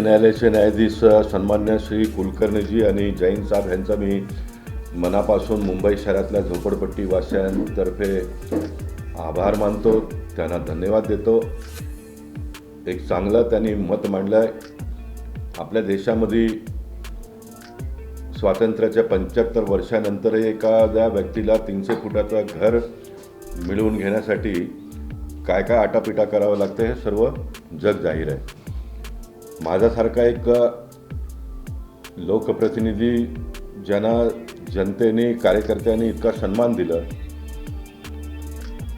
न्यायालयाचे न्यायाधीश सन्मान्य श्री कुलकर्णीजी आणि जैन साहेब यांचा मी मनापासून मुंबई शहरातल्या झोपडपट्टीवासियांतर्फे आभार मानतो. त्यांना धन्यवाद देतो. एक चांगलं त्यांनी मत मांडलं आहे आपल्या देशामध्ये स्वातंत्र्याच्या पंच्याहत्तर वर्षानंतरही एखाद्या व्यक्तीला तीनशे फुटाचं घर मिळवून घेण्यासाठी काय काय आटापिटा करावं लागतं हे सर्व जग जाहीर आहे. माझ्यासारखा एक लोकप्रतिनिधी ज्यांना जनतेने कार्यकर्त्यांनी इतका सन्मान दिलं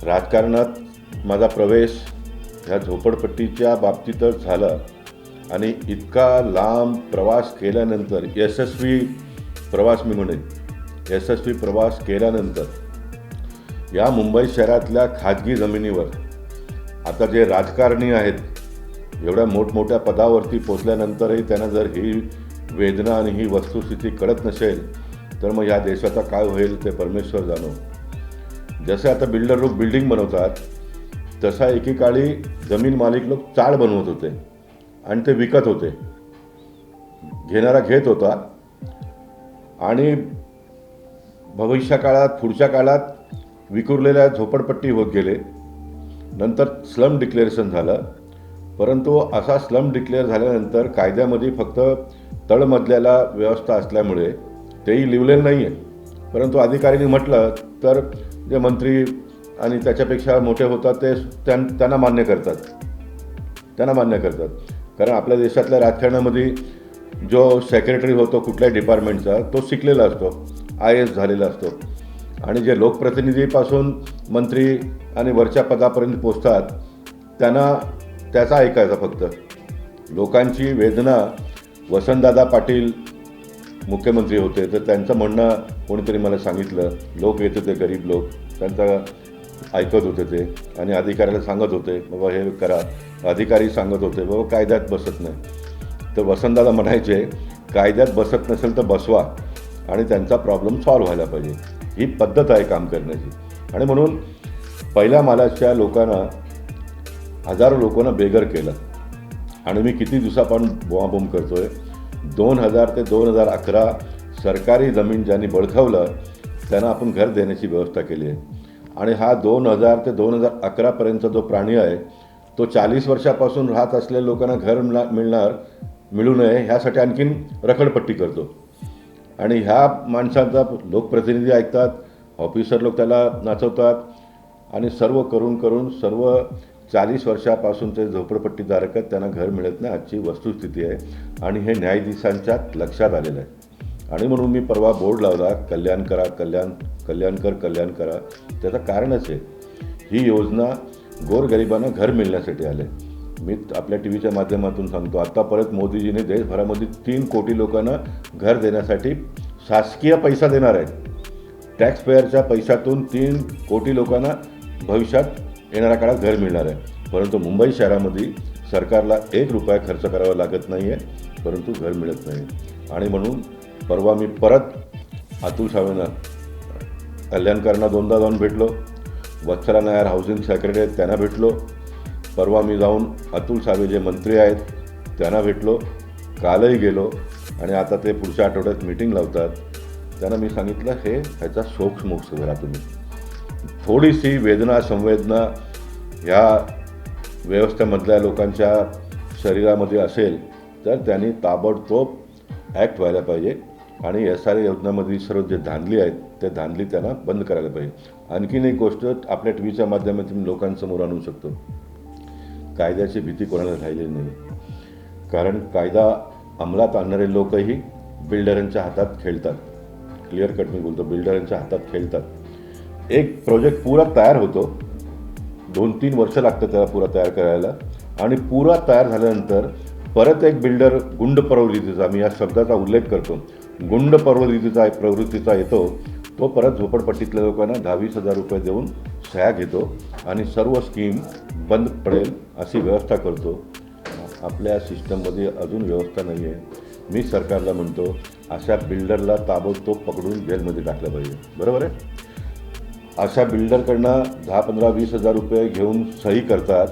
राजकारणात माझा प्रवेश ह्या झोपडपट्टीच्या बाबतीतच झाला आणि इतका लांब प्रवास केल्यानंतर यशस्वी प्रवास मी म्हणेन यशस्वी प्रवास केल्यानंतर या मुंबई शहरातल्या खाजगी जमिनीवर आता जे राजकारणी आहेत एवढ्या मोठमोठ्या पदावरती पोचल्यानंतरही त्यांना जर ही वेदना आणि ही वस्तुस्थिती कळत नसेल तर मग या देशाचा काय होईल ते परमेश्वर जाणो. जसे आता बिल्डर लोक बिल्डिंग बनवतात तसा एकेकाळी जमीन मालिक लोक चाळ बनवत होते आणि ते विकत होते. घेणारा घेत होता. आणि भविष्या काळात पुढच्या काळात विखुरलेल्या झोपडपट्टी होत गेले. नंतर स्लम डिक्लेरेशन झालं. परंतु असा स्लम डिक्लेअर झाल्यानंतर कायद्यामध्ये फक्त तळमजल्याला व्यवस्था असल्यामुळे तेही लिहिलेलं नाही आहे परंतु अधिकाऱ्यांनी म्हटलं तर जे मंत्री आणि त्याच्यापेक्षा मोठे होतात ते त्यां त्यांना मान्य करतात. त्यांना मान्य करतात. कारण आपल्या देशातल्या राजकारणामध्ये जो सेक्रेटरी होतो कुठल्याही डिपार्टमेंटचा तो शिकलेला असतो. आय एस झालेला असतो. आणि जे लोकप्रतिनिधीपासून मंत्री आणि वरच्या पदापर्यंत पोचतात त्यांना त्याचा ऐकायचा फक्त. लोकांची वेदना वसंतदादा पाटील मुख्यमंत्री होते तर त्यांचं म्हणणं कोणीतरी मला सांगितलं लोक येत होते गरीब लोक त्यांचा ऐकत होते ते आणि अधिकाऱ्याला सांगत होते बाबा हे करा. अधिकारी सांगत होते बाबा कायद्यात बसत नाही. तर वसंतदादा म्हणायचे कायद्यात बसत नसेल तर बसवा आणि त्यांचा प्रॉब्लेम सॉल्व्ह व्हायला पाहिजे. ही पद्धत आहे काम करण्याची. आणि म्हणून पहिल्या मालाच्या लोकांना हजारो लोकांना बेघर केलं. आणि मी किती दिवसापासून बोंबाबोंब करतो आहे दोन हजार ते दोन हजार अकरा सरकारी जमीन ज्यांनी बळकावलं त्यांना आपण घर देण्याची व्यवस्था केली आहे. आणि हा दोन हजार ते दोन हजार अकरापर्यंतचा जो प्राणी आहे तो चाळीस वर्षापासून राहत असलेल्या लोकांना घर मिळा मिळणार मिळू नये ह्यासाठी आणखीन रखडपट्टी करतो. आणि ह्या माणसांचा लोकप्रतिनिधी ऐकतात ऑफिसर लोक त्याला नाचवतात. आणि सर्व करून करून सर्व चाळीस वर्षापासून ते झोपडपट्टीधारक आहेत त्यांना घर मिळत नाही आजची वस्तुस्थिती आहे. आणि हे न्यायाधीशांच्या लक्षात आलेलं आहे. आणि म्हणून मी परवा बोर्ड लावला कल्याण करा कल्याण कल्याणकर कल्याण करा. त्याचं कारणच आहे ही योजना गोरगरिबांना घर मिळण्यासाठी आले मी आपल्या टी व्हीच्या माध्यमातून सांगतो आत्ता परत मोदीजीने देशभरामध्ये तीन कोटी लोकांना घर देण्यासाठी शासकीय पैसा देणार आहे टॅक्सपेअरच्या पैशातून तीन कोटी लोकांना भविष्यात येणाऱ्या काळात घर मिळणार आहे. परंतु मुंबई शहरामध्ये सरकारला एक रुपया खर्च करावा लागत नाही आहे परंतु घर मिळत नाही. आणि म्हणून परवा मी परत अतुल सावेंना कल्याणकरांना दोनदा जाऊन भेटलो. वत्सला नायर हाऊसिंग सेक्रेटरी आहेत त्यांना भेटलो. परवा मी जाऊन अतुल सावे जे मंत्री आहेत त्यांना भेटलो. कालही गेलो आणि आता ते पुढच्या आठवड्यात मीटिंग लावतात. त्यांना मी सांगितलं हे ह्याचा शोक मोक्ष करा तुम्ही. थोडीशी वेदना संवेदना ह्या व्यवस्थेमधल्या लोकांच्या शरीरामध्ये असेल तर त्यांनी ताबडतोब ॲक्ट व्हायला पाहिजे. आणि एस आर योजनामध्ये सर्व जे धांदली आहेत त्या धांदली त्यांना बंद करायला पाहिजे. आणखीन एक गोष्ट आपल्या टी व्हीच्या माध्यमातून लोकांसमोर आणू शकतो. कायद्याची भीती कोणाला राहिलेली नाही. कारण कायदा अंमलात आणणारे लोकही बिल्डरांच्या हातात खेळतात. क्लिअर कट मी बोलतो बिल्डरांच्या हातात खेळतात. एक प्रोजेक्ट पुरा तयार होतो. दोन तीन वर्ष लागतं त्याला पुरा तयार करायला. आणि पुरा तयार झाल्यानंतर परत एक बिल्डर गुंड प्रवृत्तीचा मी या शब्दाचा उल्लेख करतो. गुंड प्रवृत्तीचा प्रवृत्तीचा येतो. तो परत झोपडपट्टीतल्या लोकांना दहावीस हजार रुपये देऊन सह्या घेतो आणि सर्व स्कीम बंद पडेल अशी व्यवस्था करतो. आपल्या सिस्टममध्ये अजून व्यवस्था नाही आहे मी सरकारला म्हणतो अशा बिल्डरला ताबडतोब पकडून जेलमध्ये टाकलं पाहिजे. बरोबर आहे? अशा बिल्डरकडनं दहा पंधरा वीस हजार रुपये घेऊन सही करतात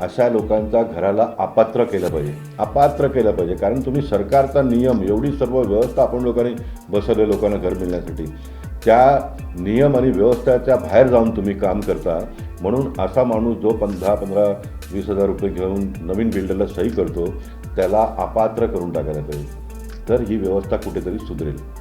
अशा लोकांचा घराला अपात्र केलं पाहिजे. अपात्र केलं पाहिजे. कारण तुम्ही सरकारचा नियम एवढी सर्व व्यवस्था आपण लोकांनी बसवले लोकांना घर मिळण्यासाठी. त्या नियम आणि व्यवस्थेच्या बाहेर जाऊन तुम्ही काम करता. म्हणून असा माणूस जो पण दहा पंधरा वीस हजार रुपये घेऊन नवीन बिल्डरला सही करतो त्याला अपात्र करून टाकायला पाहिजे. तर ही व्यवस्था कुठेतरी सुधरेल.